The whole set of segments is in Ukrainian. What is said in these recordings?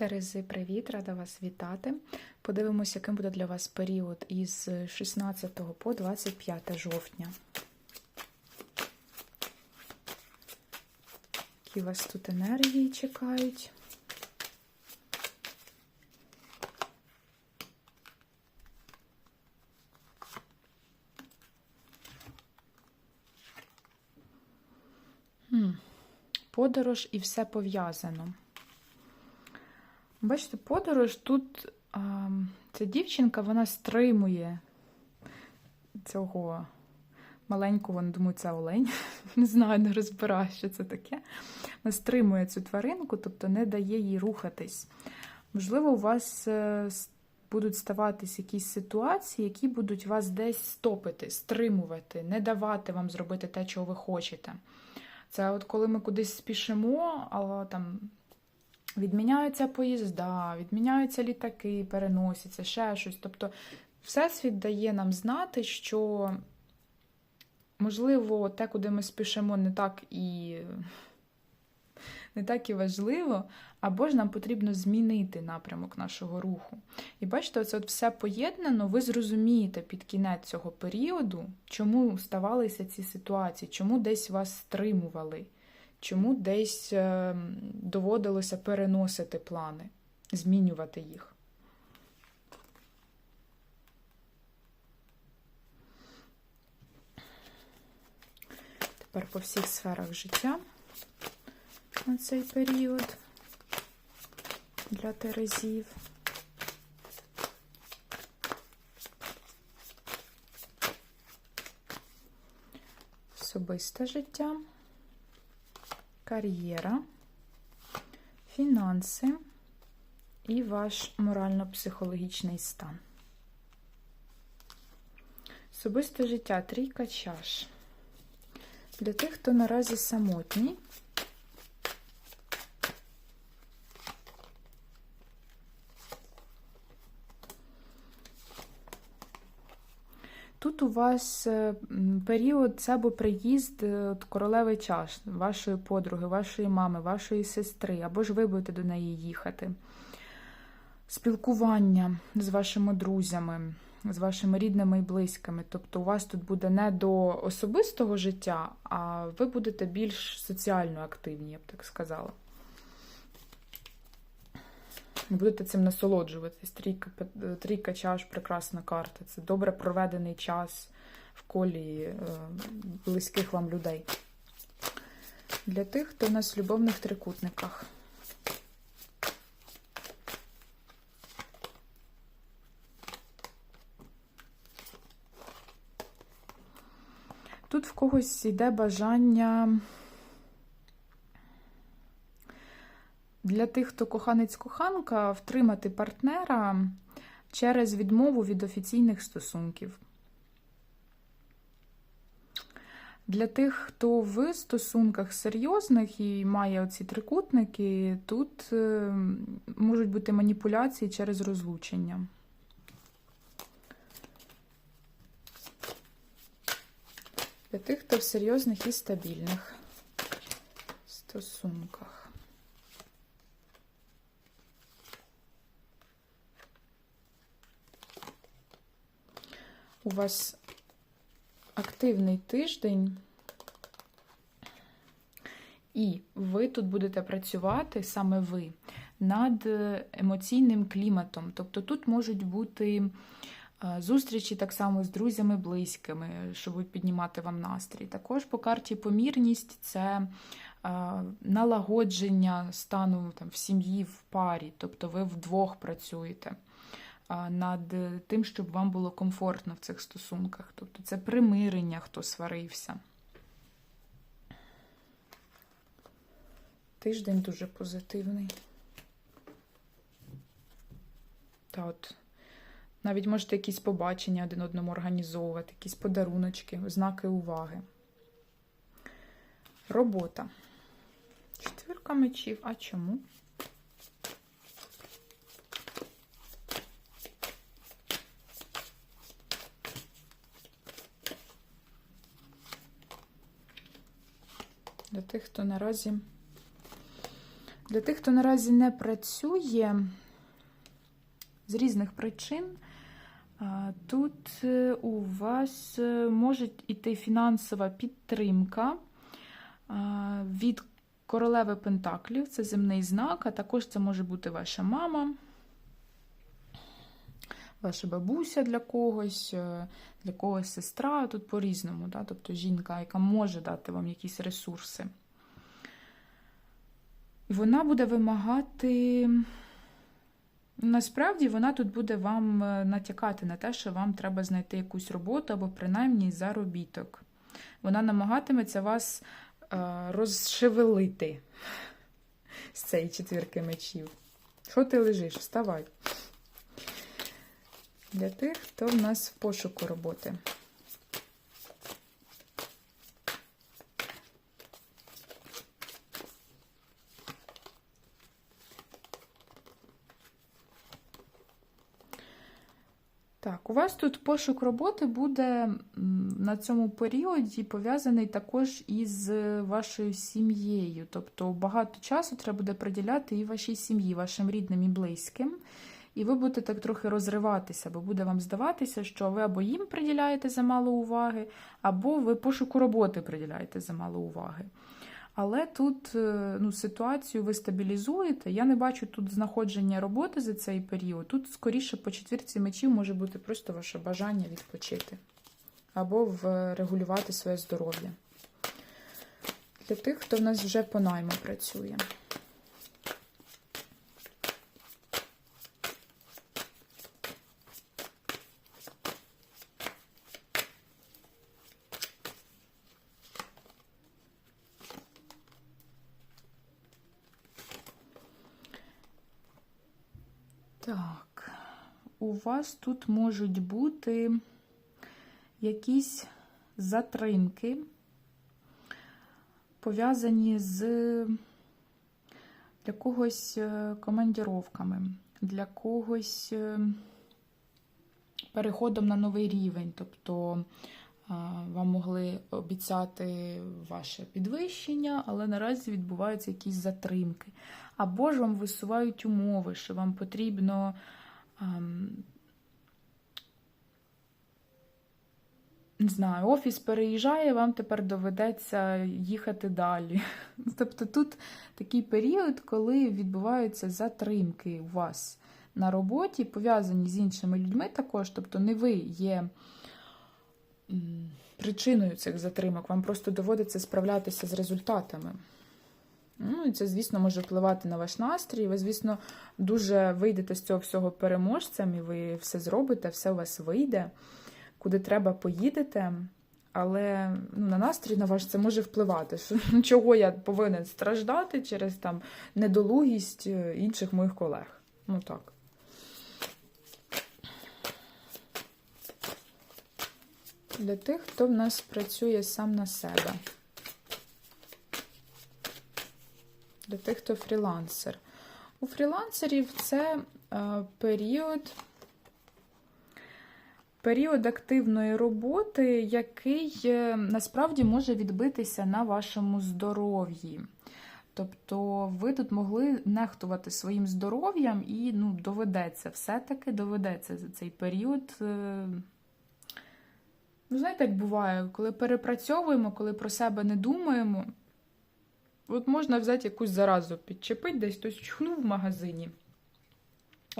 Терези, привіт, рада вас вітати. Подивимося, яким буде для вас період із 16 по 25 жовтня. Які вас тут енергії чекають? Подорож і все пов'язано. Бачите, подорож тут ця дівчинка вона стримує цього маленького, не думаю, це олень. Не знаю, не розбираю, що це таке. Вона стримує цю тваринку, тобто не дає їй рухатись. Можливо, у вас е, будуть ставатись якісь ситуації, які будуть вас десь стопити, стримувати, не давати вам зробити те, чого ви хочете. Це от коли ми кудись спішимо, а там Відміняються поїзда, відміняються літаки, переносяться, ще щось. Тобто, Всесвіт дає нам знати, що, можливо, те, куди ми спішимо, не так і не так і важливо, або ж нам потрібно змінити напрямок нашого руху. І бачите, от все поєднано, ви зрозумієте під кінець цього періоду, чому ставалися ці ситуації, чому десь вас стримували чому десь е, доводилося переносити плани, змінювати їх. Тепер по всіх сферах життя на цей період для терезів. Особисте життя кар'єра, фінанси і ваш морально-психологічний стан. Особисте життя трійка чаш. Для тих, хто наразі самотній. Тут у вас е, період це або приїзд е, королеви чаш, вашої подруги, вашої мами, вашої сестри, або ж ви будете до неї їхати. Спілкування з вашими друзями, з вашими рідними і близькими. Тобто, у вас тут буде не до особистого життя, а ви будете більш соціально активні, я б так сказала. Будете цим насолоджуватись. Трійка, трійка чаш прекрасна карта. Це добре проведений час в колі е, близьких вам людей. Для тих, хто у нас в любовних трикутниках. Тут в когось йде бажання. Для тих, хто коханець-коханка, втримати партнера через відмову від офіційних стосунків. Для тих, хто в стосунках серйозних і має оці трикутники, тут е, можуть бути маніпуляції через розлучення. Для тих, хто в серйозних і стабільних стосунках. У вас активний тиждень, і ви тут будете працювати саме ви над емоційним кліматом. Тобто тут можуть бути е, зустрічі так само з друзями, близькими, що будуть піднімати вам настрій. Також по карті помірність це е, налагодження стану там, в сім'ї, в парі, тобто ви вдвох працюєте над тим, щоб вам було комфортно в цих стосунках. Тобто це примирення, хто сварився. Тиждень дуже позитивний. Та от навіть можете якісь побачення один одному організовувати, якісь подаруночки, знаки уваги. Робота. Четвірка мечів. А чому? Для тих, хто наразі Для тих, хто наразі не працює з різних причин, тут е, у вас е, може йти фінансова підтримка від королеви Пентаклів, це земний знак, а також це може бути ваша мама, ваша бабуся для когось, е, для когось сестра, тут по-різному, да? тобто жінка, яка може дати вам якісь ресурси. І вона буде вимагати. Насправді вона тут буде вам е, натякати на те, що вам треба знайти якусь роботу або принаймні заробіток. Вона намагатиметься вас е, розшевелити з цієї четвірки мечів. Що ти лежиш? Вставай. Для тих, хто в нас в пошуку роботи. Так, у вас тут пошук роботи буде на цьому періоді пов'язаний також із вашою сім'єю. Тобто багато часу треба буде приділяти і вашій сім'ї, вашим рідним і близьким. І ви будете так трохи розриватися, бо буде вам здаватися, що ви або їм приділяєте замало уваги, або ви пошуку роботи приділяєте замало уваги. Але тут е, ну, ситуацію ви стабілізуєте. Я не бачу тут знаходження роботи за цей період. Тут, скоріше, по четвірці мечів може бути просто ваше бажання відпочити або врегулювати своє здоров'я. Для тих, хто в нас вже по найму працює. Так, у вас тут можуть бути якісь затримки, пов'язані з для когось е, командіровками, для когось е, переходом на новий рівень. Тобто вам могли обіцяти ваше підвищення, але наразі відбуваються якісь затримки. Або ж вам висувають умови, що вам потрібно. ам, Не знаю, офіс переїжджає, вам тепер доведеться їхати далі. Тобто тут такий період, коли відбуваються затримки у вас на роботі, пов'язані з іншими людьми також. Тобто не ви є причиною цих затримок, вам просто доводиться справлятися з результатами. Ну, і це, звісно, може впливати на ваш настрій. Ви, звісно, дуже вийдете з цього всього переможцем, і ви все зробите, все у вас вийде, куди треба, поїдете. Але ну, на настрій на ваш це може впливати. Чого я повинен страждати через там недолугість е, інших моїх колег. Ну так. Для тих, хто в нас працює сам на себе. Для тих, хто фрілансер. У фрілансерів це е, період, період активної роботи, який е, насправді може відбитися на вашому здоров'ї. Тобто ви тут могли нехтувати своїм здоров'ям і ну, доведеться, все-таки доведеться за цей період. е, Ну, знаєте, як буває, коли перепрацьовуємо, коли про себе не думаємо, от можна взяти якусь заразу, підчепити, десь хтось чхнув в магазині.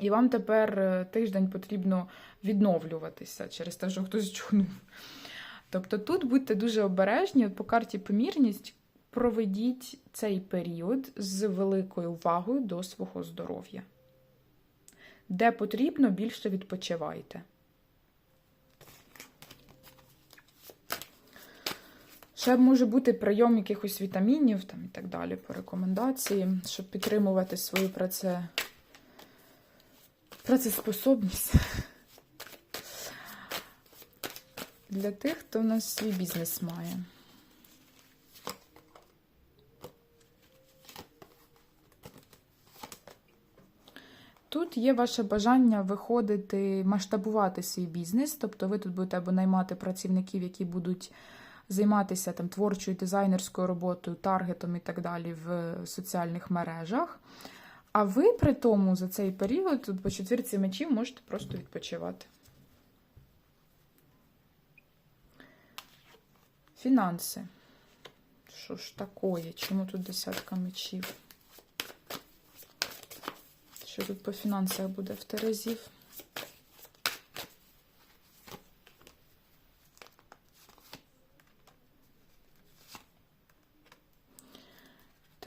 І вам тепер е, тиждень потрібно відновлюватися через те, що хтось чхнув. Тобто тут будьте дуже обережні, по карті помірність проведіть цей період з великою увагою до свого здоров'я. Де потрібно, більше відпочивайте. Ще може бути прийом якихось вітамінів там, і так далі по рекомендації, щоб підтримувати свою праце... працеспособність. Для тих, хто в нас свій бізнес має. Тут є ваше бажання виходити, масштабувати свій бізнес, тобто ви тут будете або наймати працівників, які будуть займатися там творчою дизайнерською роботою, таргетом і так далі в соціальних мережах. А ви при тому за цей період по четвірці мечів можете просто відпочивати. Фінанси. Що ж такое? Чому тут десятка мечів? Що тут по фінансах буде в Терезів?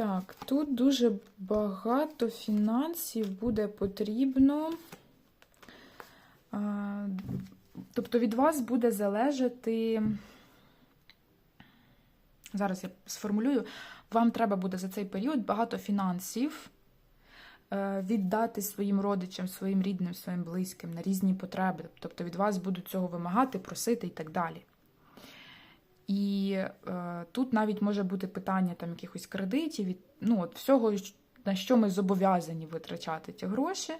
Так, тут дуже багато фінансів буде потрібно. Тобто від вас буде залежати. Зараз я сформулюю, вам треба буде за цей період багато фінансів е, віддати своїм родичам, своїм рідним, своїм близьким на різні потреби. Тобто від вас будуть цього вимагати, просити і так далі. І е, тут навіть може бути питання там якихось кредитів, від, ну, от всього, на що ми зобов'язані витрачати ті гроші.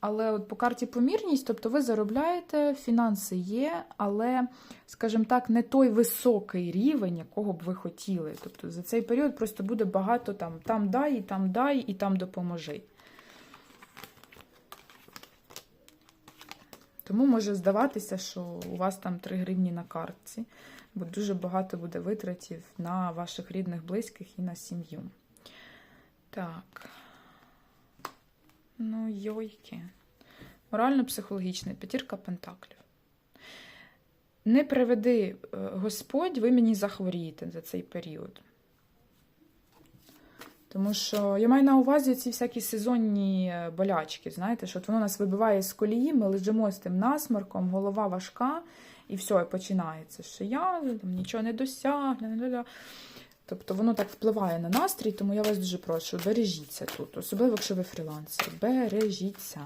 Але от по карті помірність, тобто ви заробляєте, фінанси є, але, скажімо так, не той високий рівень, якого б ви хотіли. Тобто за цей період просто буде багато там там дай, і там дай, і там допоможи. Тому може здаватися, що у вас там 3 гривні на картці, бо дуже багато буде витратів на ваших рідних, близьких і на сім'ю. Так. Ну, йойки. Морально-психологічний, п'ятірка пентаклів. Не приведи е, Господь, ви мені захворієте за цей період. Тому що я маю на увазі ці всякі сезонні е, болячки, знаєте, що от воно нас вибиває з колії, ми лежимо з тим насморком, голова важка, і все, і починається, що я там, нічого не досягну. Тобто воно так впливає на настрій, тому я вас дуже прошу, бережіться тут, особливо, якщо ви фрілансер. Бережіться.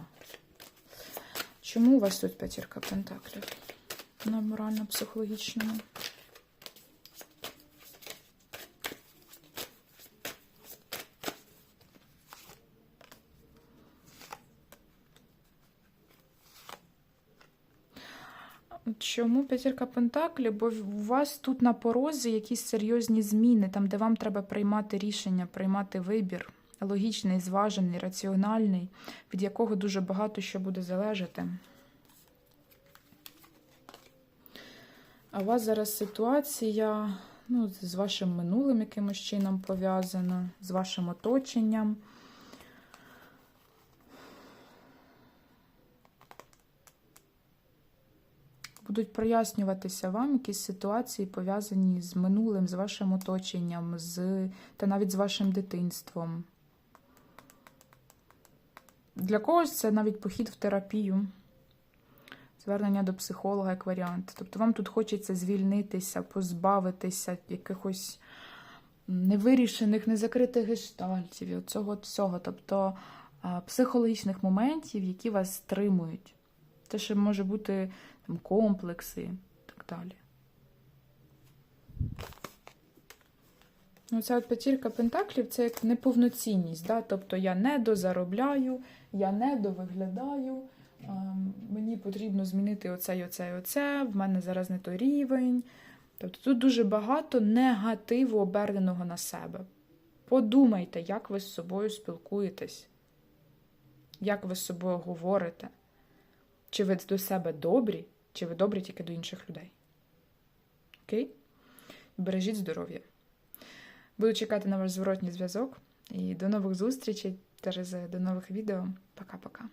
Чому у вас тут п'ятірка пентаклів? На морально-психологічному? Чому п'ятірка Пентаклів? Бо у вас тут на порозі якісь серйозні зміни, там, де вам треба приймати рішення, приймати вибір, логічний, зважений, раціональний, від якого дуже багато що буде залежати. А у вас зараз ситуація ну, з вашим минулим якимось чином пов'язана, з вашим оточенням. Будуть прояснюватися вам якісь ситуації, пов'язані з минулим, з вашим оточенням, з, та навіть з вашим дитинством. Для когось це навіть похід в терапію, звернення до психолога як варіант. Тобто вам тут хочеться звільнитися, позбавитися якихось невирішених, незакритих гештальтів, цього всього. Тобто психологічних моментів, які вас стримують. Це ще може бути там, комплекси і так далі. Оця от п'ятірка пентаклів це як неповноцінність. Да? Тобто я не дозаробляю, я не довиглядаю, мені потрібно змінити оце і оце і оце, в мене зараз не той рівень. Тобто тут дуже багато негативу оберненого на себе. Подумайте, як ви з собою спілкуєтесь, як ви з собою говорите. Чи ви до себе добрі, чи ви добрі тільки до інших людей. Окей? Бережіть здоров'я. Буду чекати на ваш зворотній зв'язок. І до нових зустрічей, Терези, до нових відео. Пока-пока.